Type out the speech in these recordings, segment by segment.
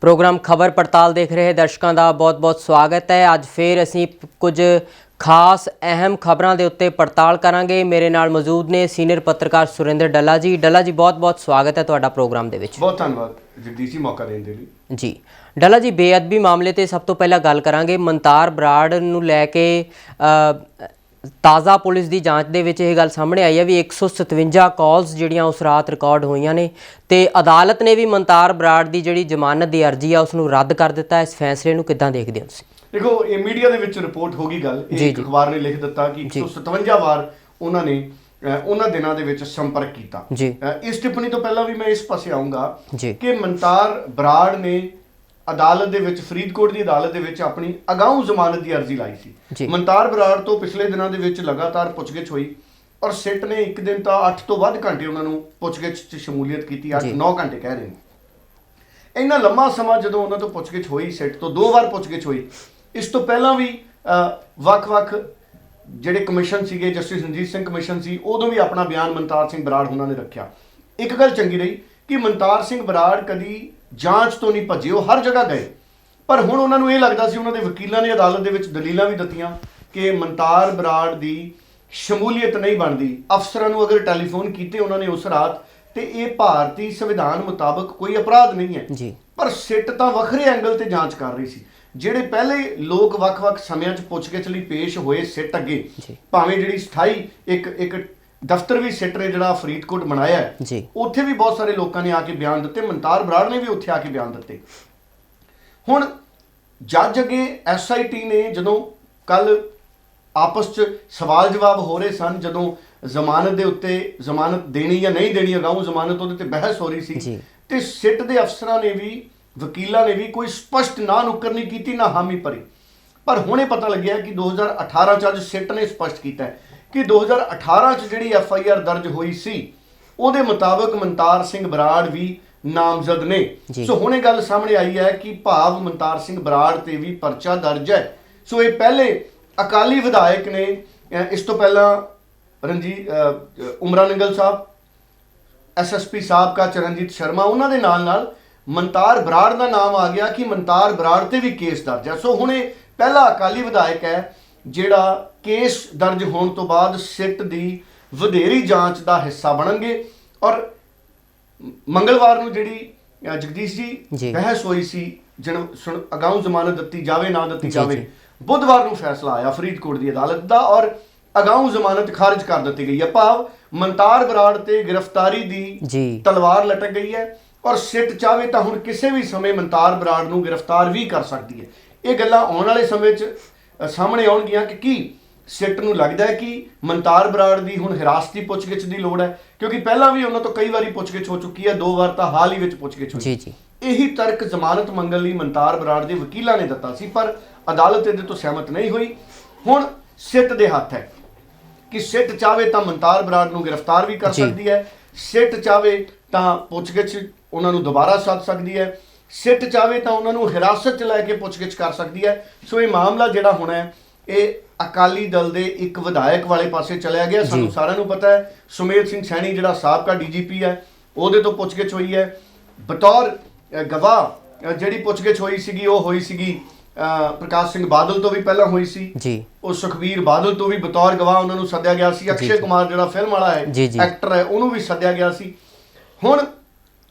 Programme ਖਬਰ ਪੜਤਾਲ ਦੇਖ ਰਹੇ ਦਰਸ਼ਕਾਂ ਦਾ ਬਹੁਤ-ਬਹੁਤ ਸਵਾਗਤ ਹੈ। ਅੱਜ ਫੇਰ ਅਸੀਂ ਕੁਝ ਖਾਸ ਅਹਿਮ ਖਬਰਾਂ ਦੇ ਉੱਤੇ ਪੜਤਾਲ ਕਰਾਂਗੇ। ਮੇਰੇ ਨਾਲ ਮੌਜੂਦ ਨੇ ਸੀਨੀਅਰ ਪੱਤਰਕਾਰ ਸੁਰਿੰਦਰ ਡੱਲਾ ਜੀ। ਡੱਲਾ ਜੀ ਬਹੁਤ-ਬਹੁਤ ਸਵਾਗਤ ਹੈ ਤੁਹਾਡਾ ਪ੍ਰੋਗਰਾਮ ਦੇ ਵਿੱਚ। ਬਹੁਤ ਧੰਨਵਾਦ। ਜਗਦੀਸ਼ ਜੀ ਮੌਕਾ ਦੇਣ ਦੇ ਲਈ। ਜੀ। ਡੱਲਾ ਜੀ ਬੇਅਦਬੀ ਮਾਮਲੇ ਤੇ ਸਭ ਤੋਂ ਪਹਿਲਾਂ ਗੱਲ ਕਰਾਂਗੇ। ਮਨਤਾਰ ਬਰਾੜ ਨੂੰ ਲੈ ਕੇ ਤਾਜ਼ਾ ਪੁਲਿਸ ਦੀ ਜਾਂਚ ਦੇ ਵਿੱਚ ਇਹ ਗੱਲ ਸਾਹਮਣੇ ਆਈ ਹੈ ਵੀ 157 ਕਾਲਸ ਜਿਹੜੀਆਂ ਉਸ ਰਾਤ ਰਿਕਾਰਡ ਹੋਈਆਂ ਨੇ ਤੇ ਅਦਾਲਤ ਨੇ ਵੀ ਮਨਤਾਰ ਬਰਾੜ ਦੀ ਜਿਹੜੀ ਜ਼ਮਾਨਤ ਦੀ ਅਰਜ਼ੀ ਆ ਉਸ ਨੂੰ ਰੱਦ ਕਰ ਦਿੱਤਾ। ਇਸ ਫੈਸਲੇ ਨੂੰ ਕਿੱਦਾਂ ਦੇਖਦੇ ਹੋ ਤੁਸੀਂ? ਦੇਖੋ ਇਹ ਮੀਡੀਆ ਦੇ ਵਿੱਚ ਰਿਪੋਰਟ ਹੋ ਗਈ ਗੱਲ। ਇੱਕ। ਅਖਬਾਰ ਨੇ ਲਿਖ ਦਿੱਤਾ ਕਿ 157 ਵਾਰ ਉਹਨਾਂ ਨੇ ਉਹਨਾਂ ਦਿਨਾਂ ਦੇ ਵਿੱਚ ਸੰਪਰਕ ਕੀਤਾ। ਇਸ ਟਿੱਪਣੀ ਤੋਂ ਪਹਿਲਾਂ ਵੀ ਮੈਂ ਇਸ ਪਾਸੇ ਆਉਂਗਾ ਕਿ ਮਨਤਾਰ ਬਰਾੜ ਨੇ ਅਦਾਲਤ ਦੇ ਵਿੱਚ ਫਰੀਦਕੋਟ ਦੀ ਅਦਾਲਤ ਦੇ ਵਿੱਚ ਆਪਣੀ ਅਗਾਊਂ ਜ਼ਮਾਨਤ ਦੀ ਅਰਜ਼ੀ ਲਾਈ। ਸੀ ਮਨਤਾਰ ਬਰਾੜ ਤੋਂ ਪਿਛਲੇ ਦਿਨਾਂ ਦੇ ਵਿੱਚ ਲਗਾਤਾਰ ਪੁੱਛਗਿੱਛ ਹੋਈ ਔਰ ਸਿੱਟ ਨੇ ਇੱਕ ਦਿਨ ਤਾਂ 8 ਤੋਂ ਵੱਧ ਘੰਟੇ ਉਹਨਾਂ ਨੂੰ ਪੁੱਛਗਿੱਛ 'ਚ ਸ਼ਮੂਲੀਅਤ ਕੀਤੀ 8 ਜੀ। 9 ਘੰਟੇ ਕਹਿ ਰਹੇ ਨੇ ਇੰਨਾ ਲੰਮਾ ਸਮਾਂ ਜਦੋਂ ਉਹਨਾਂ ਤੋਂ ਪੁੱਛਗਿੱਛ ਹੋਈ ਸਿੱਟ ਤੋਂ ਦੋ ਵਾਰ ਪੁੱਛਗਿੱਛ ਹੋਈ ਇਸ ਤੋਂ ਪਹਿਲਾਂ ਵੀ ਵੱਖ-ਵੱਖ ਜਿਹੜੇ ਕਮਿਸ਼ਨ ਸੀਗੇ ਜਸਟਿਸ ਰਣਜੀਤ ਸਿੰਘ ਕਮਿਸ਼ਨ ਸੀ ਉਦੋਂ ਵੀ ਆਪਣਾ ਬਿਆਨ ਮਨਤਾਰ ਸਿੰਘ ਬਰਾੜ ਉਹਨਾਂ ਨੇ ਰੱਖਿਆ ਇੱਕ ਗੱਲ ਚੰਗੀ ਰਹੀ ਕਿ ਮਨਤਾਰ ਸਿੰਘ ਬਰਾੜ ਕਦੀ ਜਾਂਚ ਤੋਂ ਨਹੀਂ ਭੱਜੇ ਉਹ ਹਰ ਜਗ੍ਹਾ ਗਏ। ਪਰ ਹੁਣ ਉਹਨਾਂ ਨੂੰ ਇਹ ਲੱਗਦਾ ਸੀ ਉਹਨਾਂ ਦੇ ਵਕੀਲਾਂ ਨੇ ਅਦਾਲਤ ਦੇ ਵਿੱਚ ਦਲੀਲਾਂ ਵੀ ਦਿੱਤੀਆਂ ਕਿ ਮਨਤਾਰ ਬਰਾੜ ਦੀ ਸ਼ਮੂਲੀਅਤ ਨਹੀਂ ਬਣਦੀ। ਅਫਸਰਾਂ ਨੂੰ ਅਗਰ ਟੈਲੀਫੋਨ ਕੀਤੇ ਉਹਨਾਂ ਨੇ ਉਸ ਰਾਤ ਤੇ ਇਹ ਭਾਰਤੀ ਸੰਵਿਧਾਨ ਮੁਤਾਬਕ ਕੋਈ ਅਪਰਾਧ ਨਹੀਂ ਹੈ। ਜੀ। ਪਰ ਸਿੱਟ ਤਾਂ ਵੱਖਰੇ ਐਂਗਲ ਤੇ ਜਾਂਚ ਕਰ ਰਹੀ ਸੀ। ਜਿਹੜੇ ਪਹਿਲੇ ਲੋਕ ਵੱਖ-ਵੱਖ ਸਮਿਆਂ 'ਚ ਪੁੱਛਗਿੱਛ ਲਈ ਪੇਸ਼ ਹੋਏ ਸਿੱਟ ਅੱਗੇ। ਭਾਵੇਂ ਜਿਹੜੀ ਸਥਾਈ ਇੱਕ ਇੱਕ ਦਫ਼ਤਰ ਵੀ ਸਿੱਟ ਨੇ ਜਿਹੜਾ ਫਰੀਦਕੋਟ ਬਣਾਇਆ ਹੈ। ਜੀ। ਉੱਥੇ ਵੀ ਬਹੁਤ ਸਾਰੇ ਲੋਕਾਂ ਨੇ ਆ ਕੇ ਬਿਆਨ ਦਿੱਤੇ ਮਨਤਾਰ ਬਰਾੜ ਨੇ ਵੀ ਉੱਥੇ ਆ ਕੇ ਬਿਆਨ ਦਿੱਤੇ। ਹੁਣ ਜੱਜ ਅੱਗੇ ਐਸਆਈਟੀ ਨੇ ਜਦੋਂ ਕੱਲ ਆਪਸ 'ਚ ਸਵਾਲ ਜਵਾਬ ਹੋ ਰਹੇ ਸਨ ਜਦੋਂ ਜ਼ਮਾਨਤ ਦੇ ਉੱਤੇ ਜ਼ਮਾਨਤ ਦੇਣੀ ਜਾਂ ਨਹੀਂ ਦੇਣੀ ਅਗਾਊਂ ਜ਼ਮਾਨਤ ਉਹਦੇ ਤੇ ਬਹਿਸ ਹੋ ਰਹੀ ਜੀ। ਸੀ ਤੇ ਸਿੱਟ ਦੇ ਅਫਸਰਾਂ ਨੇ ਵੀ ਵਕੀਲਾਂ ਨੇ ਵੀ ਕੋਈ ਸਪਸ਼ਟ ਨਾ ਨੁੱਕਰ ਨਹੀਂ ਕੀਤੀ ਨਾ ਹਾਮੀ ਭਰੀ। ਪਰ ਹੁਣੇ ਪਤਾ ਲੱਗਿਆ ਕਿ 2018 ਚ ਅੱਜ ਸਿੱਟ ਨੇ ਸਪਸ਼ਟ ਕੀਤਾ ਹੈ। ਕਿ 2018 ਚ ਜਿਹੜੀ ਐਫ ਆਈ ਆਰ ਦਰਜ ਹੋਈ ਸੀ ਉਹਦੇ ਮੁਤਾਬਕ ਮਨਤਾਰ ਸਿੰਘ ਬਰਾੜ ਵੀ ਨਾਮਜ਼ਦ ਨੇ। ਸੋ ਹੁਣੇ ਗੱਲ ਸਾਹਮਣੇ ਆਈ ਹੈ ਕਿ ਭਾਵ ਮਨਤਾਰ ਸਿੰਘ ਬਰਾੜ ਤੇ ਵੀ ਪਰਚਾ ਦਰਜ ਹੈ। ਸੋ ਇਹ ਪਹਿਲੇ ਅਕਾਲੀ ਵਿਧਾਇਕ ਨੇ ਇਸ ਤੋਂ ਪਹਿਲਾਂ ਰਣਜੀ ਅਹ, ਉਮਰਾ ਨੰਗਲ ਸਾਹਿਬ ਐਸਐਸਪੀ ਸਾਬਕਾ ਚਰਨਜੀਤ ਸ਼ਰਮਾ ਉਹਨਾਂ ਦੇ ਨਾਲ ਨਾਲ ਮਨਤਾਰ ਬਰਾੜ ਦਾ ਨਾਮ ਆ ਗਿਆ ਕਿ ਮਨਤਾਰ ਬਰਾੜ ਤੇ ਵੀ ਕੇਸ ਦਰਜ ਹੈ। ਸੋ ਹੁਣ ਇਹ ਪਹਿਲਾ ਅਕਾਲੀ ਵਿਧਾਇਕ ਹੈ ਜਿਹੜਾ ਕੇਸ ਦਰਜ ਹੋਣ ਤੋਂ ਬਾਅਦ ਸਿੱਟ ਦੀ ਵਧੇਰੀ ਜਾਂਚ ਦਾ ਹਿੱਸਾ ਬਣਨਗੇ ਔਰ ਮੰਗਲਵਾਰ ਨੂੰ ਜਿਹੜੀ ਜਗਦੀਸ਼ ਜੀ। ਬਹਿਸ ਹੋਈ ਸੀ ਜਨ ਸੁਣ- ਅਗਾਊਂ ਜ਼ਮਾਨਤ ਦਿੱਤੀ ਜਾਵੇ ਨਾ ਦਿੱਤੀ ਜਾਵੇ। ਬੁੱਧਵਾਰ ਨੂੰ ਫੈਸਲਾ ਆਇਆ ਫਰੀਦਕੋਟ ਦੀ ਅਦਾਲਤ ਦਾ ਔਰ ਅਗਾਊਂ ਜ਼ਮਾਨਤ ਖਾਰਜ ਕਰ ਦਿੱਤੀ ਗਈ ਹੈ ਭਾਵ ਮਨਤਾਰ ਬਰਾੜ ਤੇ ਗ੍ਰਿਫਤਾਰੀ ਦੀ ਤਲਵਾਰ ਲਟਕ ਗਈ ਹੈ ਔਰ ਸਿੱਟ ਚਾਵੇ ਤਾਂ ਹੁਣ ਕਿਸੇ ਵੀ ਸਮੇਂ ਮਨਤਾਰ ਬਰਾੜ ਨੂੰ ਗ੍ਰਿਫਤਾਰ ਵੀ ਕਰ ਸਕਦੀ ਹੈ ਇਹ ਗੱਲਾਂ ਆਉਣ ਵਾਲੇ ਸਮੇਂ 'ਚ ਸਾਹਮਣੇ ਆਉਣਗੀਆਂ ਕਿ ਕੀ ਸਿੱਟ ਨੂੰ ਲੱਗਦਾ ਹੈ ਕਿ ਮਨਤਾਰ ਬਰਾੜ ਦੀ ਹੁਣ ਹਿਰਾਸਤੀ ਪੁੱਛਗਿੱਛ ਦੀ ਲੋੜ ਹੈ ਕਿਉਂਕਿ ਪਹਿਲਾਂ ਵੀ ਉਹਨਾਂ ਤੋਂ ਕਈ ਵਾਰੀ ਪੁੱਛਗਿੱਛ ਹੋ ਚੁੱਕੀ ਹੈ ਦੋ ਵਾਰ ਤਾਂ ਹਾਲ ਹੀ ਵਿੱਚ ਪੁੱਛਗਿੱਛ ਹੋਈ। ਜੀ ਜੀ। ਇਹੀ ਤਰਕ ਜ਼ਮਾਨਤ ਮੰਗਣ ਲਈ ਮਨਤਾਰ ਬਰਾੜ ਦੇ ਵਕੀਲਾਂ ਨੇ ਦਿੱਤਾ ਸੀ ਪਰ ਅਦਾਲਤ ਇਹਦੇ ਤੋਂ ਸਹਿਮਤ ਨਹੀਂ ਹੋਈ। ਹੁਣ ਸਿੱਟ ਦੇ ਹੱਥ ਹੈ ਕਿ ਸਿੱਟ ਚਾਵੇ ਤਾਂ ਮਨਤਾਰ ਬਰਾੜ ਨੂੰ ਗ੍ਰਿਫਤਾਰ ਵੀ ਕਰ। ਸਕਦੀ ਹੈ ਸਿੱਟ ਚਾਵੇ ਤਾਂ ਪੁੱਛਗਿੱਛ ਉਹਨਾਂ ਨੂੰ ਦੁਬਾਰਾ ਸੱਦ ਸਕਦੀ ਹੈ ਸਿੱਟ ਚਾਵੇ ਤਾਂ ਉਹਨਾਂ ਨੂੰ ਹਿਰਾਸਤ 'ਚ ਲੈ ਕੇ ਪੁੱਛਗਿੱਛ ਕਰ ਸਕਦੀ ਹੈ। ਸੋ ਇਹ ਮਾਮਲਾ ਜਿਹੜਾ ਹੋਣਾ ਹੈ ਇਹ ਅਕਾਲੀ ਦਲ ਦੇ ਇੱਕ ਵਿਧਾਇਕ ਵਾਲੇ ਪਾਸੇ ਚਲਿਆ ਗਿਆ ਸਾਨੂੰ। ਸਾਰਿਆਂ ਨੂੰ ਪਤਾ ਹੈ ਸੁਮੇਧ ਸਿੰਘ ਸੈਣੀ ਜਿਹੜਾ ਸਾਬਕਾ ਡੀਜੀਪੀ ਹੈ ਉਹਦੇ ਤੋਂ ਪੁੱਛਗਿੱਛ ਹੋਈ ਹੈ ਬਤੌਰ ਗਵਾਹ ਜਿਹੜੀ ਪੁੱਛਗਿੱਛ ਹੋਈ ਸੀਗੀ ਉਹ ਹੋਈ ਸੀਗੀ ਪ੍ਰਕਾਸ਼ ਸਿੰਘ ਬਾਦਲ ਤੋਂ ਵੀ ਪਹਿਲਾਂ ਹੋਈ ਸੀ ਜੀ ਉਹ ਸੁਖਬੀਰ ਬਾਦਲ ਤੋਂ ਵੀ ਬਤੌਰ ਗਵਾਹ ਉਹਨਾਂ ਨੂੰ ਸੱਦਿਆ ਗਿਆ ਸੀ ਅਕਸ਼ੇ। ਕੁਮਾਰ ਜਿਹੜਾ ਫਿਲਮ ਵਾਲਾ ਹੈ। ਐਕਟਰ ਹੈ ਉਹਨੂੰ ਵੀ ਸੱਦਿਆ ਗਿਆ ਸੀ ਹੁਣ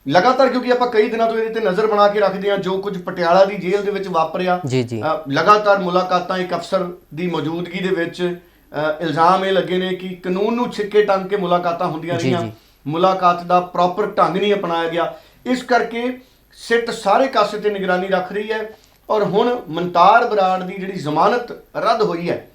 ਲਗਾਤਾਰ ਕਿਉਂਕਿ ਆਪਾਂ ਕਈ ਦਿਨਾਂ ਤੋਂ ਇਹਦੇ ਤੇ ਨਜ਼ਰ ਬਣਾ ਕੇ ਰੱਖਦੇ ਹਾਂ ਜੋ ਕੁਝ ਪਟਿਆਲਾ ਦੀ ਜੇਲ੍ਹ ਦੇ ਵਿੱਚ ਵਾਪਰਿਆ ਜੀ, ਜੀ। ਅ, ਲਗਾਤਾਰ ਮੁਲਾਕਾਤਾਂ ਇੱਕ ਅਫਸਰ ਦੀ ਮੌਜੂਦਗੀ ਦੇ ਵਿੱਚ ਅ, ਇਲਜ਼ਾਮ ਇਹ ਲੱਗੇ ਨੇ ਕਿ ਕਾਨੂੰਨ ਨੂੰ ਛਿੱਕੇ ਟੰਗ ਕੇ ਮੁਲਾਕਾਤਾਂ ਹੁੰਦੀਆਂ ਜੀ, ਰਹੀਆਂ ਜੀ। ਮੁਲਾਕਾਤ ਦਾ ਪ੍ਰੋਪਰ ਢੰਗ ਨਹੀਂ ਅਪਣਾਇਆ ਗਿਆ ਇਸ ਕਰਕੇ ਸਿੱਟ ਸਾਰੇ ਕਾਸੇ ਤੇ ਨਿਗਰਾਨੀ ਰੱਖ ਰਹੀ ਹੈ ਔਰ ਹੁਣ ਮਨਤਾਰ ਬਰਾੜ ਦੀ ਜਿਹੜੀ ਜ਼ਮਾਨਤ ਰੱਦ ਹੋਈ ਹੈ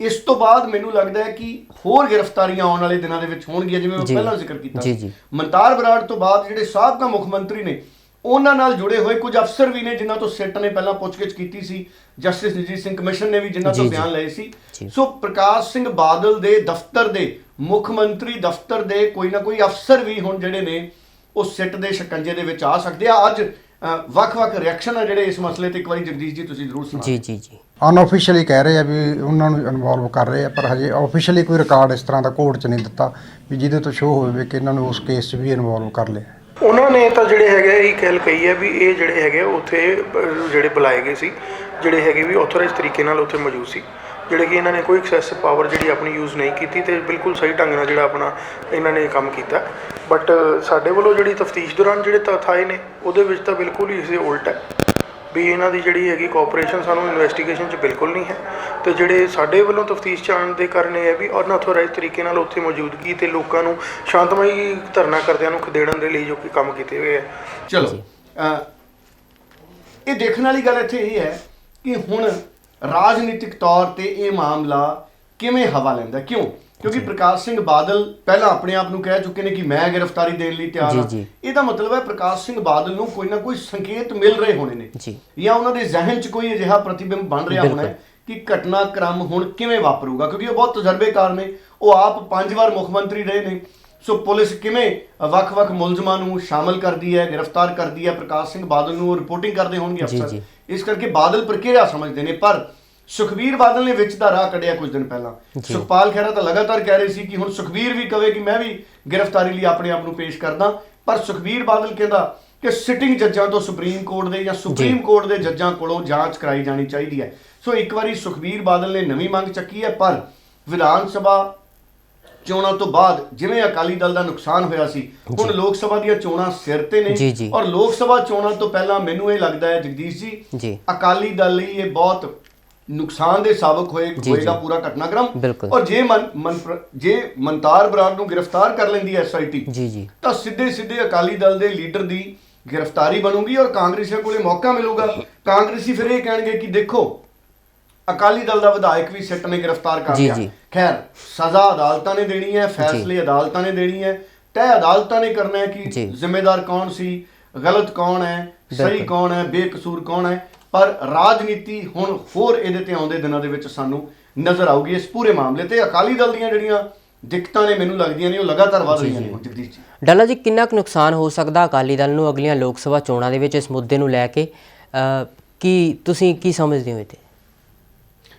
ਇਸ ਤੋਂ ਬਾਅਦ ਮੈਨੂੰ ਲੱਗਦਾ ਹੈ ਕਿ ਹੋਰ ਗ੍ਰਿਫਤਾਰੀਆਂ ਆਉਣ ਵਾਲੇ ਦਿਨਾਂ ਦੇ ਵਿੱਚ ਹੋਣਗੀਆਂ ਜਿਵੇਂ ਮੈਂ। ਪਹਿਲਾਂ ਜ਼ਿਕਰ ਕੀਤਾ ਜੀ। ਮਨਤਾਰ ਬਰਾੜ ਤੋਂ ਬਾਅਦ ਜਿਹੜੇ ਸਾਬਕਾ ਮੁੱਖ ਮੰਤਰੀ ਨੇ ਉਹਨਾਂ ਨਾਲ ਜੁੜੇ ਹੋਏ ਕੁਝ ਅਫਸਰ ਵੀ ਨੇ ਜਿਨ੍ਹਾਂ ਤੋਂ ਸਿੱਟ ਨੇ ਪਹਿਲਾਂ ਪੁੱਛਗਿੱਛ ਕੀਤੀ ਸੀ ਜਸਟਿਸ ਨਿਰਜੀਤ ਸਿੰਘ ਕਮਿਸ਼ਨ ਨੇ ਵੀ ਜਿਨ੍ਹਾਂ ਤੋਂ। ਬਿਆਨ ਲਏ ਸੀ। ਸੋ ਪ੍ਰਕਾਸ਼ ਸਿੰਘ ਬਾਦਲ ਦੇ ਦਫ਼ਤਰ ਦੇ ਮੁੱਖ ਮੰਤਰੀ ਦਫ਼ਤਰ ਦੇ ਕੋਈ ਨਾ ਕੋਈ ਅਫਸਰ ਵੀ ਹੁਣ ਜਿਹੜੇ ਨੇ ਉਹ ਸਿੱਟ ਦੇ ਸ਼ਿਕੰਜੇ ਦੇ ਵਿੱਚ ਆ ਸਕਦੇ ਆ ਅੱਜ ਵੱਖ-ਵੱਖ ਰਿਐਕਸ਼ਨ ਆ ਜਿਹੜੇ ਇਸ ਮਸਲੇ ਤੇ ਇੱਕ ਵਾਰੀ ਜਗਦੀਸ਼ ਜੀ ਤੁਸੀਂ ਜ਼ਰੂਰ ਸੁਣਾਓ ਜੀ ਜੀ ਜੀ ਅਨਆਫੀਸ਼ੀਅਲੀ ਕਹਿ ਰਹੇ ਆ ਵੀ ਉਹਨਾਂ ਨੂੰ ਇਨਵੋਲਵ ਕਰ ਰਹੇ ਆ, ਪਰ ਹਜੇ ਆਫੀਸ਼ੀਅਲੀ ਕੋਈ ਰਿਕਾਰਡ ਇਸ ਤਰ੍ਹਾਂ ਦਾ ਕੋਰਟ 'ਚ ਨਹੀਂ ਦਿੱਤਾ ਵੀ ਜਿਹਦੇ ਤੋਂ ਸ਼ੋਅ ਹੋਵੇ ਕਿ ਇਹਨਾਂ ਨੂੰ ਉਸ ਕੇਸ 'ਚ ਵੀ ਇਨਵੋਲਵ ਕਰ ਲਿਆ। ਉਹਨਾਂ ਨੇ ਤਾਂ ਜਿਹੜੇ ਹੈਗੇ ਇਹ ਕਹਿਲ ਕਹੀ ਹੈ ਵੀ ਇਹ ਜਿਹੜੇ ਹੈਗੇ ਉੱਥੇ, ਜਿਹੜੇ ਬੁਲਾਏ ਗਏ ਸੀ, ਜਿਹੜੇ ਹੈਗੇ ਵੀ ਆਥੋਰਾਈਜ਼ ਤਰੀਕੇ ਨਾਲ ਉੱਥੇ ਮੌਜੂਦ ਸੀ, ਜਿਹੜੇ ਕਿ ਇਹਨਾਂ ਨੇ ਕੋਈ ਐਕਸੈਸ ਪਾਵਰ ਜਿਹੜੀ ਆਪਣੀ ਯੂਜ਼ ਨਹੀਂ ਕੀਤੀ ਤੇ ਬਿਲਕੁਲ ਸਹੀ ਢੰਗ ਨਾਲ ਜਿਹੜਾ ਆਪਣਾ ਇਹਨਾਂ ਨੇ ਕੰਮ ਕੀਤਾ। ਬਟ ਸਾਡੇ ਵੱਲੋਂ ਜਿਹੜੀ ਤਫਤੀਸ਼ ਦੌਰਾਨ ਜਿਹੜੇ ਤੱਥ ਆਏ ਨੇ, ਉਹਦੇ ਵਿੱਚ ਤਾਂ ਬਿਲਕੁਲ ਹੀ ਇਸਦੇ ਉਲਟ ਹੈ। ਵੀ ਇਹਨਾਂ ਦੀ ਜਿਹੜੀ ਹੈਗੀ ਕੋਆਪਰੇਸ਼ਨ ਸਾਨੂੰ ਇਨਵੈਸਟੀਗੇਸ਼ਨ 'ਚ ਬਿਲਕੁਲ ਨਹੀਂ ਹੈ। ਤੇ ਜਿਹੜੇ ਸਾਡੇ ਵੱਲੋਂ ਤਫਤੀਸ਼ 'ਚ ਆਉਣ ਦੇ ਕਾਰਨ ਇਹ ਹੈ ਵੀ ਅਨਆਥੋਰਾਈਜ਼ ਤਰੀਕੇ ਨਾਲ ਉੱਥੇ ਮੌਜੂਦਗੀ ਤੇ ਲੋਕਾਂ ਨੂੰ ਸ਼ਾਂਤਮਈ ਧਰਨਾ ਕਰਦਿਆਂ ਨੂੰ ਖਦੇੜਨ ਦੇ ਲਈ ਜੋ ਕਿ ਕੰਮ ਕੀਤੇ ਹੋਏ ਹੈ ਚਲੋ ਇਹ ਦੇਖਣ ਵਾਲੀ ਗੱਲ ਇੱਥੇ ਇਹ ਹੈ ਕਿ ਹੁਣ ਰਾਜਨੀਤਿਕ ਤੌਰ ਤੇ ਇਹ ਮਾਮਲਾ ਕਿਵੇਂ ਹਵਾ ਲੈਂਦਾ, ਕਿਉਂ? ਕਿਉਂਕਿ ਪ੍ਰਕਾਸ਼ ਸਿੰਘ ਬਾਦਲ ਪਹਿਲਾਂ ਆਪਣੇ ਆਪ ਨੂੰ ਕਹਿ ਚੁੱਕੇ ਨੇ ਕਿ ਮੈਂ ਗ੍ਰਿਫਤਾਰੀ ਦੇਣ ਲਈ ਤਿਆਰ ਹਾਂ। ਇਹਦਾ ਮਤਲਬ ਹੈ ਪ੍ਰਕਾਸ਼ ਸਿੰਘ ਬਾਦਲ ਨੂੰ ਕੋਈ ਨਾ ਕੋਈ ਸੰਕੇਤ ਮਿਲ ਰਹੇ ਹੋਣੇ ਨੇ। ਜੀ। ਉਹਨਾਂ ਦੇ ਜ਼ਿਹਨ 'ਚ ਕੋਈ ਅਜਿਹਾ ਪ੍ਰਤੀਬਿੰਬ ਬਣ ਰਿਹਾ ਹੋਣਾ ਕਿ ਘਟਨਾਕ੍ਰਮ ਹੁਣ ਕਿਵੇਂ ਵਾਪਰੂਗਾ? ਕਿਉਂਕਿ ਉਹ ਬਹੁਤ ਤਜਰਬੇਕਾਰ ਨੇ। ਉਹ ਆਪ ਪੰਜ ਵਾਰ ਮੁੱਖ ਮੰਤਰੀ ਰਹੇ ਨੇ। ਸੋ ਪੁਲਿਸ ਕਿਵੇਂ ਵੱਖ-ਵੱਖ ਮੁਲਜ਼ਮਾਂ ਨੂੰ ਸ਼ਾਮਲ ਕਰਦੀ ਹੈ ਗ੍ਰਿਫਤਾਰ ਕਰਦੀ ਹੈ? ਪ੍ਰਕਾਸ਼ ਸਿੰਘ ਬਾਦਲ ਨੂੰ ਰਿਪੋਰਟਿੰਗ ਕਰਦੇ ਹੋਣਗੇ ਅਫਸਰ। ਇਸ ਕਰਕੇ ਬਾਦਲ ਪ੍ਰਕਿਰਿਆ ਸਮਝਦੇ ਨੇ? ਪਰ ਸੁਖਬੀਰ ਬਾਦਲ ਨੇ ਵਿੱਚ ਦਾ ਰਾਹ ਕੱਢਿਆ ਕੁਝ ਦਿਨ ਪਹਿਲਾਂ। ਸੁਖਪਾਲ ਖਹਿਰਾ ਤਾਂ ਲਗਾਤਾਰ ਕਹਿ ਰਹੇ ਸੀ ਕਿ ਹੁਣ ਸੁਖਬੀਰ ਵੀ ਕਵੇ ਕਿ ਮੈਂ ਵੀ ਗ੍ਰਿਫਤਾਰੀ ਲਈ ਆਪਣੇ ਆਪ ਨੂੰ ਪੇਸ਼ ਕਰਦਾ ਪਰ ਸੁਖਬੀਰ ਬਾਦਲ ਕਹਿੰਦਾ ਕਿ ਸਿਟਿੰਗ ਜੱਜਾਂ ਤੋਂ ਸੁਪਰੀਮ ਕੋਰਟ ਦੇ ਜਾਂ ਸੁਪਰੀਮ ਕੋਰਟ ਦੇ ਜੱਜਾਂ ਕੋਲੋਂ ਜਾਂਚ ਕਰਾਈ ਜਾਣੀ ਚਾਹੀਦੀ ਹੈ। ਸੋ ਇੱਕ ਵਾਰੀ ਸੁਖਬੀਰ ਬਾਦਲ ਨੇ ਨਵੀਂ ਮੰਗ ਚੱਕੀ ਹੈ ਪਰ ਵਿਧਾਨ ਸਭਾ ਚੋਣਾਂ ਤੋਂ ਬਾਅਦ ਜਿਵੇਂ ਅਕਾਲੀ ਦਲ ਦਾ ਨੁਕਸਾਨ ਹੋਇਆ ਸੀ ਹੁਣ ਲੋਕ ਸਭਾ ਦੀਆਂ ਚੋਣਾਂ ਸਿਰ ਤੇ ਨੇ। ਔਰ ਲੋਕ ਸਭਾ ਚੋਣਾਂ ਤੋਂ ਪਹਿਲਾਂ ਮੈਨੂੰ ਇਹ ਲੱਗਦਾ ਹੈ ਜਗਦੀਸ਼ ਜੀ। ਅਕਾਲੀ ਦਲ ਲਈ ਇਹ ਬਹੁਤ ਨੁਕਸਾਨ ਦੇ ਸਾਬਕ ਹੋਏ ਹੋਏਗਾ। ਪੂਰਾ ਘਟਨਾਕ੍ਰਮ। ਔਰ ਜੇ ਮਨ ਜੇ ਮਨਤਾਰ ਬਰਾੜ ਨੂੰ ਗ੍ਰਿਫਤਾਰ ਕਰ ਲੈਂਦੀ ਐਸਆਈਟੀ ਜੀ ਜੀ ਤਾਂ ਸਿੱਧੇ ਸਿੱਧੇ ਅਕਾਲੀ ਦਲ ਦੇ ਲੀਡਰ ਦੀ ਗ੍ਰਿਫਤਾਰੀ ਬਣੂਗੀ ਔਰ ਕਾਂਗਰਸੀਆਂ ਕੋਲੇ ਮੌਕਾ ਮਿਲੂਗਾ ਕਾਂਗਰਸੀ ਫਿਰ ਇਹ ਕਹਿਣਗੇ ਕਿ ਦੇਖੋ ਅਕਾਲੀ ਦਲ ਦਾ ਵਿਧਾਇਕ ਵੀ ਸਿੱਟ ਨੇ ਗ੍ਰਿਫਤਾਰ ਕਰ ਲਿਆ। ਖੈਰ ਸਜ਼ਾ ਅਦਾਲਤਾਂ ਨੇ ਦੇਣੀ ਹੈ ਫੈਸਲੇ ਅਦਾਲਤਾਂ ਨੇ ਦੇਣੀ ਹੈ ਤੈਅ ਅਦਾਲਤਾਂ ਨੇ ਕਰਨਾ ਹੈ ਕਿ। ਜ਼ਿੰਮੇਦਾਰ ਕੌਣ ਸੀ ਗਲਤ ਕੌਣ ਹੈ ਸਹੀ। ਕੌਣ ਹੈ ਬੇਕਸੂਰ ਕੌਣ ਹੈ ਪਰ ਰਾਜਨੀਤੀ ਹੁਣ ਹੋਰ ਇਹਦੇ ਤੇ ਆਉਂਦੇ ਦਿਨਾਂ ਦੇ ਵਿੱਚ ਸਾਨੂੰ ਨਜ਼ਰ ਆਊਗੀ। ਇਸ ਪੂਰੇ ਮਾਮਲੇ ਤੇ ਅਕਾਲੀ ਦਲ ਦੀਆਂ ਜਿਹੜੀਆਂ ਦਿੱਕਤਾਂ ਨੇ ਮੈਨੂੰ ਲੱਗਦੀਆਂ ਨੇ ਉਹ ਲਗਾਤਾਰ ਵੱਧ ਰਹੀਆਂ ਨੇ। ਜਗਦੀਸ਼ ਜੀ। ਡਾਲਾ ਜੀ ਕਿੰਨਾ ਕੁ ਨੁਕਸਾਨ ਹੋ ਸਕਦਾ ਅਕਾਲੀ ਦਲ ਨੂੰ ਅਗਲੀਆਂ ਲੋਕ ਸਭਾ ਚੋਣਾਂ ਦੇ ਵਿੱਚ ਇਸ ਮੁੱਦੇ ਨੂੰ ਲੈ ਕੇ? ਕੀ ਤੁਸੀਂ ਕੀ ਸਮਝਦੇ ਹੋ ਇਹ ਤੇ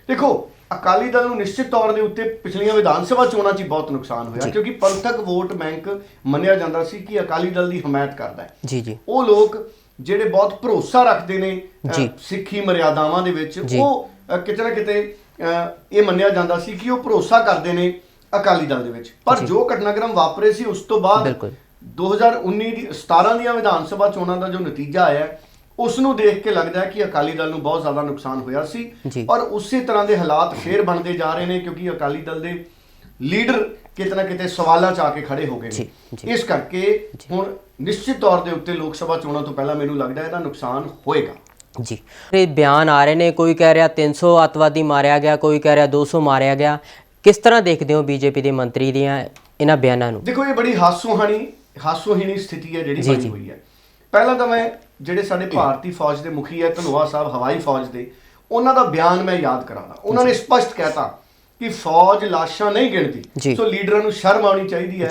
ਦੇਖੋ ਅਕਾਲੀ ਦਲ ਨੂੰ ਨਿਸ਼ਚਿਤ ਤੌਰ ਦੇ ਉੱਤੇ ਪਿਛਲੀਆਂ ਵਿਧਾਨ ਸਭਾ ਚੋਣਾਂ 'ਚ ਬਹੁਤ ਨੁਕਸਾਨ ਹੋਇਆ ਕਿਉਂਕਿ ਪੰਥਕ ਵੋਟ ਬੈਂਕ ਮੰਨਿਆ ਜਾਂਦਾ ਸੀ ਕਿ ਅਕਾਲੀ ਦਲ ਦੀ ਹਮਾਇਤ ਕਰਦਾ ਹੈ। ਜੀ ਜੀ। ਉਹ ਲੋਕ ਜਿਹੜੇ ਬਹੁਤ ਭਰੋਸਾ ਰੱਖਦੇ ਨੇ। ਸਿੱਖੀ ਮਰਿਆਦਾਵਾਂ ਦੇ ਵਿੱਚ। ਉਹ ਕਿਤੇ ਨਾ ਕਿਤੇ ਇਹ ਮੰਨਿਆ ਜਾਂਦਾ ਸੀ ਕਿ ਉਹ ਭਰੋਸਾ ਕਰਦੇ ਨੇ ਅਕਾਲੀ ਦਲ ਦੇ ਵਿੱਚ ਪਰ ਜੋ ਘਟਨਾਕ੍ਰਮ ਵਾਪਰੇ ਸੀ ਉਸ ਤੋਂ ਬਾਅਦ ਬਿਲਕੁਲ। 2019 ਦੀ 17 ਦੀਆਂ ਵਿਧਾਨ ਸਭਾ ਚੋਣਾਂ ਦਾ ਜੋ ਨਤੀਜਾ ਆਇਆ ਉਸ ਨੂੰ ਦੇਖ ਕੇ ਲੱਗਦਾ ਹੈ ਕਿ ਅਕਾਲੀ ਦਲ ਨੂੰ ਬਹੁਤ ਜ਼ਿਆਦਾ ਨੁਕਸਾਨ ਹੋਇਆ ਸੀ। ਔਰ ਉਸੇ ਤਰ੍ਹਾਂ ਦੇ ਹਾਲਾਤ ਫੇਰ ਬਣਦੇ ਜਾ ਰਹੇ ਨੇ ਕਿਉਂਕਿ ਅਕਾਲੀ ਦਲ ਦੇ ਲੀਡਰ ਕਿਤੇ ਨਾ ਕਿਤੇ ਸਵਾਲਾਂ 'ਚ ਆ ਕੇ ਖੜੇ ਹੋ ਗਏ ਨੇ। ਇਸ ਕਰਕੇ ਹੁਣ ਨਿਸ਼ਚਿਤ ਤੌਰ ਦੇ ਉੱਤੇ ਲੋਕ ਸਭਾ ਚੋਣਾਂ ਤੋਂ ਪਹਿਲਾਂ ਮੈਨੂੰ ਲੱਗਦਾ ਇਹਦਾ ਨੁਕਸਾਨ ਹੋਏਗਾ। ਜੀ। ਇਹ ਬਿਆਨ ਆ ਰਹੇ ਨੇ ਕੋਈ ਕਹਿ ਰਿਹਾ 300 ਅੱਤਵਾਦੀ ਮਾਰਿਆ ਗਿਆ ਕੋਈ ਕਹਿ ਰਿਹਾ 200 ਮਾਰਿਆ ਗਿਆ। ਕਿਸ ਤਰ੍ਹਾਂ ਦੇਖਦੇ ਹੋ ਬੀਜੇਪੀ ਦੇ ਮੰਤਰੀ ਦੀਆਂ ਇਹਨਾਂ ਬਿਆਨਾਂ ਨੂੰ? ਦੇਖੋ ਇਹ ਬੜੀ ਹਾਸੋਹਾਣੀ ਹਾਸੋਹੀਣੀ ਸਥਿਤੀ ਹੈ ਜਿਹੜੀ ਬਣੀ। ਹੋਈ ਹੈ। ਪਹਿਲਾਂ ਤਾਂ ਮੈਂ ਜਿਹੜੇ ਸਾਡੇ ਭਾਰਤੀ ਫੌਜ ਦੇ ਮੁਖੀ ਹੈ ਧਨੋਆ ਸਾਹਿਬ ਹਵਾਈ ਫੌਜ ਦੇ ਉਹਨਾਂ ਦਾ ਬਿਆਨ ਮੈਂ ਯਾਦ ਕਰਾਂਗਾ। ਉਹਨਾਂ ਨੇ ਸਪਸ਼ਟ ਕਹਿਤਾ ਕਿ ਫੌਜ ਲਾਸ਼ਾਂ ਨਹੀਂ। ਗਿਣਦੀ ਸੋ ਲੀਡਰਾਂ ਨੂੰ ਸ਼ਰਮ ਆਉਣੀ ਚਾਹੀਦੀ ਹੈ।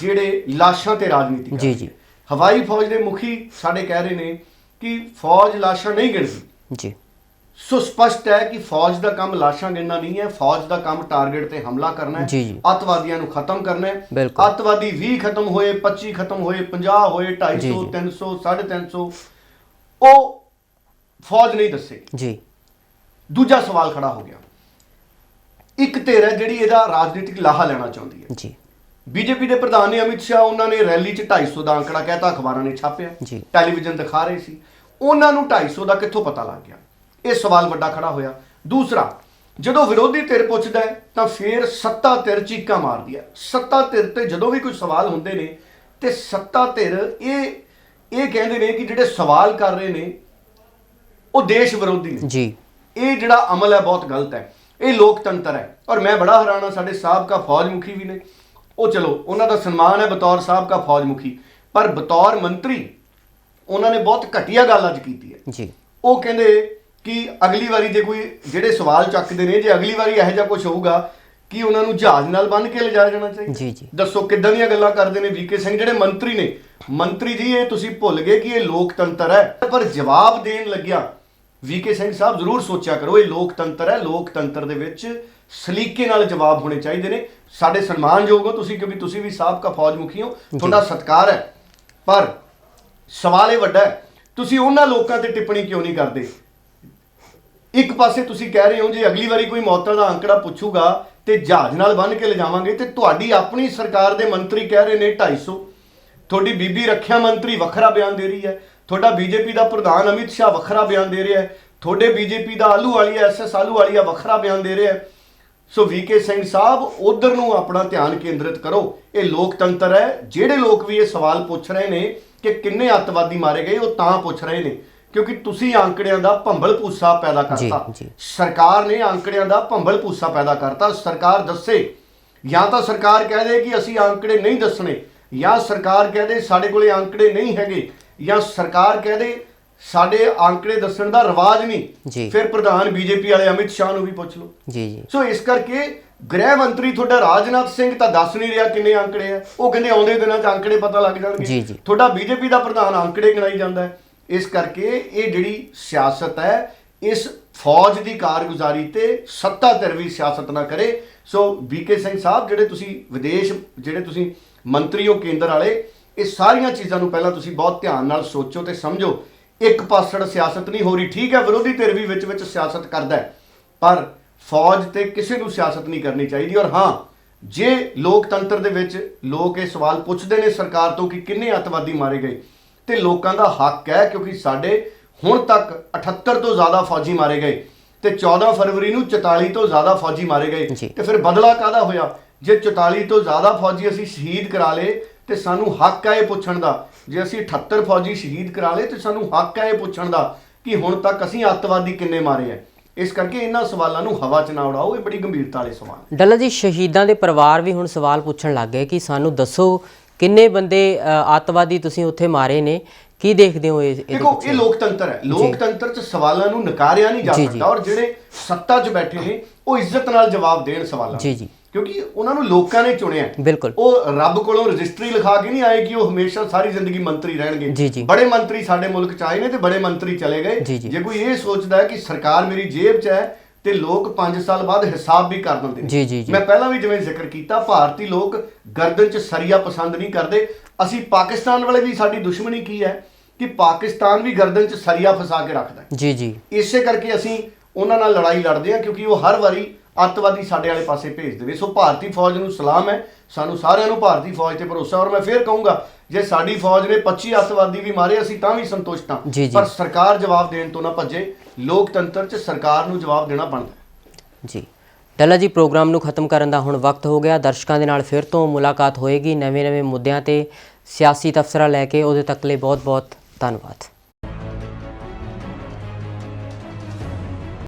ਜਿਹੜੇ ਲਾਸ਼ਾਂ ਤੇ ਰਾਜਨੀਤੀ ਜੀ, ਕਰਦੇ ਜੀ। ਹਵਾਈ ਫੌਜ ਦੇ ਮੁਖੀ ਸਾਡੇ ਕਹਿ ਰਹੇ ਨੇ ਕਿ ਫੌਜ ਲਾਸ਼ਾਂ ਨਹੀਂ ਗਿਣਦੀ ਜੀ ਸੋ ਸਪਸ਼ਟ ਹੈ ਕਿ ਫੌਜ ਦਾ ਕੰਮ ਲਾਸ਼ਾਂ ਗਿਣਨਾ ਨਹੀਂ ਹੈ ਫੌਜ ਦਾ ਕੰਮ ਟਾਰਗੇਟ ਤੇ ਹਮਲਾ ਕਰਨਾ ਹੈ। ਅੱਤਵਾਦੀਆਂ ਨੂੰ ਖਤਮ ਕਰਨਾ ਹੈ। ਅੱਤਵਾਦੀ 20 ਖਤਮ ਹੋਏ 25 ਖਤਮ ਹੋਏ 50 ਹੋਏ ਜੀ, 250 ਜੀ। 300 350 ਉਹ ਫੌਜ ਨਹੀਂ ਦੱਸੇ ਜੀ ਦੂਜਾ ਸਵਾਲ ਖੜਾ ਹੋ ਗਿਆ ਇੱਕ ਧਿਰ ਹੈ ਜਿਹੜੀ ਇਹਦਾ ਰਾਜਨੀਤਿਕ ਲਾਹਾ ਲੈਣਾ ਚਾਹੁੰਦੀ ਹੈ। ਜੀ। ਬੀਜੇਪੀ ਦੇ ਪ੍ਰਧਾਨ ਨੇ ਅਮਿਤ ਸ਼ਾਹ ਉਹਨਾਂ ਨੇ ਰੈਲੀ 'ਚ 250 ਦਾ ਅੰਕੜਾ ਕਹਿਤਾ ਅਖਬਾਰਾਂ ਨੇ ਛਾਪਿਆ। ਜੀ। ਟੈਲੀਵਿਜ਼ਨ ਦਿਖਾ ਰਹੇ ਸੀ। ਉਹਨਾਂ ਨੂੰ 250 ਦਾ ਕਿੱਥੋਂ ਪਤਾ ਲੱਗ ਗਿਆ? ਇਹ ਸਵਾਲ ਵੱਡਾ ਖੜਾ ਹੋਇਆ। ਦੂਸਰਾ ਜਦੋਂ ਵਿਰੋਧੀ ਧਿਰ ਪੁੱਛਦਾ ਹੈ ਤਾਂ ਫੇਰ ਸੱਤਾ ਧਿਰ ਚੀਕਾਂ ਮਾਰਦੀ ਹੈ। ਸੱਤਾ ਧਿਰ ਤੇ ਜਦੋਂ ਵੀ ਕੋਈ ਸਵਾਲ ਹੁੰਦੇ ਨੇ ਤੇ ਸੱਤਾ ਧਿਰ ਇਹ ਇਹ ਕਹਿੰਦੇ ਨੇ ਕਿ ਜਿਹੜੇ ਸਵਾਲ ਕਰ ਰਹੇ ਨੇ ਉਹ ਦੇਸ਼ ਵਿਰੋਧੀ ਨੇ। ਜੀ। ਇਹ ਜਿਹੜਾ ਅਮਲ ਹੈ ਬਹੁਤ ਗਲਤ ਹੈ। ਇਹ ਲੋਕਤੰਤਰ ਹੈ। ਔਰ ਮੈਂ ਬੜਾ ਹੈਰਾਨ ਹਾਂ ਸਾਡੇ ਸਾਬਕਾ ਫੌਜ ਮੁਖੀ ਵੀ ਨੇ। ਉਹ ਚਲੋ ਉਹਨਾਂ ਦਾ ਸਨਮਾਨ ਹੈ ਬਤੌਰ ਸਾਬਕਾ ਫੌਜ ਮੁਖੀ ਪਰ ਬਤੌਰ ਮੰਤਰੀ ਉਹਨਾਂ ਨੇ ਬਹੁਤ ਘਟੀਆ ਗੱਲ ਅੱਜ ਕੀਤੀ ਹੈ। ਜੀ। ਉਹ ਕਹਿੰਦੇ ਕਿ ਅਗਲੀ ਵਾਰੀ ਜੇ ਕੋਈ ਜਿਹੜੇ ਸਵਾਲ ਚੱਕਦੇ ਨੇ ਜੇ ਅਗਲੀ ਵਾਰੀ ਇਹੋ ਜਿਹਾ ਕੁਝ ਹੋਊਗਾ ਕਿ ਉਹਨਾਂ ਨੂੰ ਜਹਾਜ਼ ਨਾਲ ਬੰਨ੍ਹ ਕੇ ਲਿਜਾਇਆ ਜਾਣਾ ਚਾਹੀਦਾ। ਜੀ, ਜੀ। ਦੱਸੋ ਕਿੱਦਾਂ ਦੀਆਂ ਗੱਲਾਂ ਕਰਦੇ ਨੇ ਵੀਕੇ ਸਿੰਘ ਜਿਹੜੇ ਮੰਤਰੀ ਨੇ। ਮੰਤਰੀ ਜੀ ਇਹ ਤੁਸੀਂ ਭੁੱਲ ਗਏ ਕਿ ਇਹ ਲੋਕਤੰਤਰ ਹੈ। ਪਰ ਜਵਾਬ ਦੇਣ ਲੱਗਿਆ ਵੀਕੇ ਸਿੰਘ ਸਾਹਿਬ ਜ਼ਰੂਰ ਸੋਚਿਆ ਕਰੋ ਇਹ ਲੋਕਤੰਤਰ ਹੈ ਲੋਕਤੰਤਰ ਦੇ ਵਿੱਚ ਸਲੀਕੇ ਨਾਲ ਜਵਾਬ ਹੋਣੇ ਚਾਹੀਦੇ ਨੇ। ਸਾਡੇ ਸਨਮਾਨਯੋਗ ਹੋ ਤੁਸੀਂ ਕਿਉਂਕਿ ਤੁਸੀਂ ਵੀ ਸਾਬਕਾ ਫੌਜ ਮੁਖੀ ਹੋ ਤੁਹਾਡਾ ਸਤਿਕਾਰ ਹੈ। ਪਰ ਸਵਾਲ ਇਹ ਵੱਡਾ ਹੈ ਤੁਸੀਂ ਉਹਨਾਂ ਲੋਕਾਂ ਤੇ ਟਿੱਪਣੀ ਕਿਉਂ ਨਹੀਂ ਕਰਦੇ? ਇੱਕ ਪਾਸੇ ਤੁਸੀਂ ਕਹਿ ਰਹੇ ਹੋ ਜੇ ਅਗਲੀ ਵਾਰੀ ਕੋਈ ਮੌਤਾਂ ਦਾ ਅੰਕੜਾ ਪੁੱਛੂਗਾ ਤੇ ਜਹਾਜ਼ ਨਾਲ ਬੰਨ ਕੇ ਲਿਜਾਵਾਂਗੇ ਤੇ ਤੁਹਾਡੀ ਆਪਣੀ ਸਰਕਾਰ ਦੇ ਮੰਤਰੀ ਕਹਿ ਰਹੇ ਨੇ 250 ਤੁਹਾਡੀ ਬੀਬੀ ਰੱਖਿਆ ਮੰਤਰੀ ਵੱਖਰਾ ਬਿਆਨ ਦੇ ਰਹੀ ਹੈ। ਤੁਹਾਡਾ ਬੀਜੇਪੀ ਦਾ ਪ੍ਰਧਾਨ ਅਮਿਤ ਸ਼ਾਹ ਵੱਖਰਾ ਬਿਆਨ ਦੇ ਰਿਹਾ ਹੈ। ਤੁਹਾਡੇ ਬੀਜੇਪੀ ਦਾ ਆਲੂ ਵਾਲੀਆ ਐਸਐਸ ਆਲੂ ਵਾਲੀਆ ਵੱਖਰਾ ਬਿਆਨ ਦੇ ਰਿਹਾ ਹੈ। ਸੋ ਵੀਕੇ ਸਿੰਘ ਸਾਹਿਬ ਉਧਰ ਨੂੰ ਆਪਣਾ ਧਿਆਨ ਕੇਂਦਰਿਤ ਕਰੋ। ਇਹ ਲੋਕਤੰਤਰ ਹੈ। ਜਿਹੜੇ ਲੋਕ ਵੀ ਇਹ ਸਵਾਲ ਪੁੱਛ ਰਹੇ ਨੇ ਕਿ ਕਿੰਨੇ ਅੱਤਵਾਦੀ ਮਾਰੇ ਗਏ ਉਹ ਤਾਂ ਪੁੱਛ ਰਹੇ ਨੇ। ਕਿਉਂਕਿ ਤੁਸੀਂ ਆંકੜਿਆਂ ਦਾ ਭੰਬਲ ਪੂਸਾ ਪੈਦਾ ਕਰਤਾ। ਸਰਕਾਰ ਨੇ ਆંકੜਿਆਂ ਦਾ ਭੰਬਲ ਪੂਸਾ ਪੈਦਾ ਕਰਤਾ। ਸਰਕਾਰ ਦੱਸੇ। ਜਾਂ ਤਾਂ ਸਰਕਾਰ ਕਹਦੇ ਕਿ ਅਸੀਂ ਆંકੜੇ ਨਹੀਂ ਦੱਸਣੇ ਜਾਂ ਸਰਕਾਰ ਕਹਦੇ ਸਾਡੇ ਕੋਲੇ ਆંકੜੇ ਨਹੀਂ ਹੈਗੇ। ਜਾਂ ਸਰਕਾਰ ਕਹਿ ਦੇ ਸਾਡੇ ਆંકੜੇ ਦੱਸਣ ਦਾ ਰਿਵਾਜ। ਨਹੀਂ ਫਿਰ ਪ੍ਰਧਾਨ ਬੀਜੇਪੀ ਵਾਲੇ ਅਮਿਤ ਸ਼ਾਹ ਨੂੰ ਵੀ ਪੁੱਛ ਲਓ। ਜੀ ਜੀ। ਸੋ ਇਸ ਕਰਕੇ ਗ੍ਰਹਿ ਮੰਤਰੀ ਤੁਹਾਡਾ ਰਾਜਨਾਥ ਸਿੰਘ ਤਾਂ ਦੱਸ ਨਹੀਂ ਰਿਹਾ ਕਿੰਨੇ ਅੰਕੜੇ ਆ। ਉਹ ਕਹਿੰਦੇ ਆਉਂਦੇ ਦਿਨਾਂ 'ਚ ਅੰਕੜੇ ਪਤਾ ਲੱਗ ਜਾਣਗੇ। ਤੁਹਾਡਾ ਬੀਜੇਪੀ ਦਾ ਪ੍ਰਧਾਨ ਅੰਕੜੇ ਗਿਣਾਈ ਜਾਂਦਾ ਹੈ। ਇਸ ਕਰਕੇ ਇਹ ਜਿਹੜੀ ਸਿਆਸਤ ਹੈ ਇਸ ਫੌਜ ਦੀ ਕਾਰਗੁਜ਼ਾਰੀ ਤੇ ਸੱਤਾ ਧਿਰ ਵੀ ਸਿਆਸਤ ਨਾ ਕਰੇ। ਸੋ ਬੀਕੇ ਸਿੰਘ ਸਾਹਿਬ ਜਿਹੜੇ ਤੁਸੀਂ ਵਿਦੇਸ਼ ਜਿਹੜੇ ਤੁਸੀਂ ਮੰਤਰੀ ਹੋ ਕੇਂਦਰ ਵਾਲੇ ਇਹ ਸਾਰੀਆਂ ਚੀਜ਼ਾਂ ਨੂੰ ਪਹਿਲਾਂ ਤੁਸੀਂ ਬਹੁਤ ਧਿਆਨ ਨਾਲ ਸੋਚੋ ਤੇ ਸਮਝੋ। ਇੱਕ ਪਾਸੜ ਸਿਆਸਤ ਨਹੀਂ ਹੋ ਰਹੀ। ਠੀਕ ਹੈ ਵਿਰੋਧੀ ਧਿਰ ਵੀ ਵਿੱਚ ਵਿੱਚ ਸਿਆਸਤ ਕਰਦਾ ਪਰ ਫੌਜ ਤੇ ਕਿਸੇ ਨੂੰ ਸਿਆਸਤ ਨਹੀਂ ਕਰਨੀ ਚਾਹੀਦੀ। ਔਰ ਹਾਂ ਜੇ ਲੋਕਤੰਤਰ ਦੇ ਵਿੱਚ ਲੋਕ ਇਹ ਸਵਾਲ ਪੁੱਛਦੇ ਨੇ ਸਰਕਾਰ ਤੋਂ ਕਿ ਕਿੰਨੇ ਅੱਤਵਾਦੀ ਮਾਰੇ ਗਏ ਤੇ ਲੋਕਾਂ ਦਾ ਹੱਕ ਹੈ ਕਿਉਂਕਿ ਸਾਡੇ ਹੁਣ ਤੱਕ 78 ਤੋਂ ਜ਼ਿਆਦਾ ਫੌਜੀ ਮਾਰੇ ਗਏ ਤੇ 14 ਫਰਵਰੀ ਨੂੰ 44 ਤੋਂ ਜ਼ਿਆਦਾ ਫੌਜੀ ਮਾਰੇ ਗਏ। ਤੇ ਫਿਰ ਬਦਲਾ ਕਾਦਾ ਹੋਇਆ? ਜੇ 44 ਤੋਂ ਜ਼ਿਆਦਾ ਫੌਜੀ ਅਸੀਂ ਸ਼ਹੀਦ ਕਰਾ ਲਏ ਤੇ ਸਾਨੂੰ ਹੱਕ ਹੈ ਇਹ ਪੁੱਛਣ ਦਾ ਜੇ ਅਸੀਂ 78 ਫੌਜੀ ਸ਼ਹੀਦ ਕਰਾ ਲਏ ਤੇ ਸਾਨੂੰ ਹੱਕ ਹੈ ਇਹ ਪੁੱਛਣ ਦਾ ਕਿ ਹੁਣ ਤੱਕ ਅਸੀਂ ਅੱਤਵਾਦੀ ਕਿੰਨੇ ਮਾਰੇ ਆ ਇਸ ਕਰਕੇ ਇਹਨਾਂ ਸਵਾਲਾਂ ਨੂੰ ਹਵਾ 'ਚ ਨਾ ਉਡਾਓ ਇਹ ਬੜੀ ਗੰਭੀਰਤਾ ਵਾਲੇ ਸਵਾਲ। ਡੱਲਾ ਜੀ ਸ਼ਹੀਦਾਂ ਦੇ ਪਰਿਵਾਰ ਵੀ ਹੁਣ ਸਵਾਲ ਪੁੱਛਣ ਲੱਗ ਗਏ ਕਿ ਸਾਨੂੰ ਦੱਸੋ ਕਿੰਨੇ ਬੰਦੇ ਅੱਤਵਾਦੀ ਤੁਸੀਂ ਉੱਥੇ ਮਾਰੇ ਨੇ ਕੀ ਦੇਖਦੇ ਹੋ ਇਹ ਦੇਖੋ? ਇਹ ਲੋਕਤੰਤਰ ਹੈ ਲੋਕਤੰਤਰ 'ਚ ਸਵਾਲਾਂ ਨੂੰ ਨਕਾਰਿਆ ਨਹੀਂ ਜਾ। ਸਕਦਾ ਔਰ ਜਿਹੜੇ ਸੱਤਾ 'ਚ ਬੈਠੇ ਨੇ ਉਹ ਇੱਜ਼ਤ ਨਾਲ ਜਵਾਬ ਦੇਣ ਸਵਾਲਾਂ। ਜੀ, ਜੀ। ਕਿਉਂਕਿ ਉਹਨਾਂ ਨੂੰ ਲੋਕਾਂ ਨੇ ਚੁਣਿਆ। ਬਿਲਕੁਲ। ਉਹ ਰੱਬ ਕੋਲੋਂ ਰਜਿਸਟਰੀ ਲਿਖਾ ਕੇ ਨਹੀਂ ਆਏ ਕਿ ਉਹ ਹਮੇਸ਼ਾ ਸਾਰੀ ਜ਼ਿੰਦਗੀ ਮੰਤਰੀ ਰਹਿਣਗੇ ਜੀ। ਬੜੇ ਮੰਤਰੀ ਸਾਡੇ ਮੁਲਕ 'ਚ ਆਏ ਨੇ ਤੇ ਬੜੇ ਮੰਤਰੀ ਚਲੇ ਜੀ, ਗਏ ਜੀ। ਜੇ ਕੋਈ ਇਹ ਸੋਚਦਾ ਹੈ ਕਿ ਸਰਕਾਰ ਮੇਰੀ ਜੇਬ 'ਚ ਹੈ ਤੇ ਲੋਕ 5 ਸਾਲ ਬਾਅਦ ਹਿਸਾਬ ਵੀ ਕਰ ਦਿੰਦੇ ਨੇ ਜੀ, ਜੀ, ਜੀ। ਮੈਂ ਪਹਿਲਾਂ ਵੀ ਜਿਵੇਂ ਜ਼ਿਕਰ ਕੀਤਾ ਭਾਰਤੀ ਲੋਕ ਗਰਦਨ 'ਚ ਸਰੀਆ ਪਸੰਦ ਨਹੀਂ ਕਰਦੇ ਅਸੀਂ ਪਾਕਿਸਤਾਨ ਵਾਲੇ ਵੀ ਸਾਡੀ ਦੁਸ਼ਮਣੀ ਕੀ ਹੈ ਕਿ ਪਾਕਿਸਤਾਨ ਵੀ ਗਰਦਨ 'ਚ ਸਰੀਆ ਫਸਾ ਕੇ ਰੱਖਦਾ ਹੈ ਜੀ ਜੀ ਇਸੇ ਕਰਕੇ ਅਸੀਂ ਉਹਨਾਂ ਨਾਲ ਲੜਾਈ ਲੜਦੇ ਹਾਂ ਕਿਉਂਕਿ ਉਹ ਹਰ ਵਾਰੀ ਅੱਤਵਾਦੀ ਸਾਡੇ ਵਾਲੇ ਪਾਸੇ ਭੇਜ ਦੇਵੇ। ਸੋ ਭਾਰਤੀ ਫੌਜ ਨੂੰ ਸਲਾਮ ਹੈ। ਸਾਨੂੰ ਸਾਰਿਆਂ ਨੂੰ ਭਾਰਤੀ ਫੌਜ ਤੇ ਭਰੋਸਾ ਔਰ ਮੈਂ ਫੇਰ ਕਹੂੰਗਾ ਜੇ ਸਾਡੀ ਫੌਜ ਨੇ 25 ਅੱਤਵਾਦੀ ਵੀ ਮਾਰੇ ਅਸੀਂ ਤਾਂ ਵੀ ਸੰਤੁਸ਼ਟ ਹਾਂ। ਪਰ ਸਰਕਾਰ ਜਵਾਬ ਦੇਣ ਤੋਂ ਨਾ ਭੱਜੇ ਲੋਕਤੰਤਰ 'ਚ ਸਰਕਾਰ ਨੂੰ ਜਵਾਬ ਦੇਣਾ ਬਣਦਾ। ਜੀ। ਡੱਲਾ ਜੀ ਪ੍ਰੋਗਰਾਮ ਨੂੰ ਖਤਮ ਕਰਨ ਦਾ ਹੁਣ ਵਕਤ ਹੋ ਗਿਆ। ਦਰਸ਼ਕਾਂ ਦੇ ਨਾਲ ਫਿਰ ਤੋਂ ਮੁਲਾਕਾਤ ਹੋਏਗੀ। ਨਵੇਂ-ਨਵੇਂ ਮੁੱਦਿਆਂ ਤੇ ਸਿਆਸੀ ਤਫਸਰਾ ਲੈ ਕੇ ਉਹਦੇ ਤੱਕ ਲਈ ਬਹੁਤ-ਬਹੁਤ ਧੰਨਵਾਦ।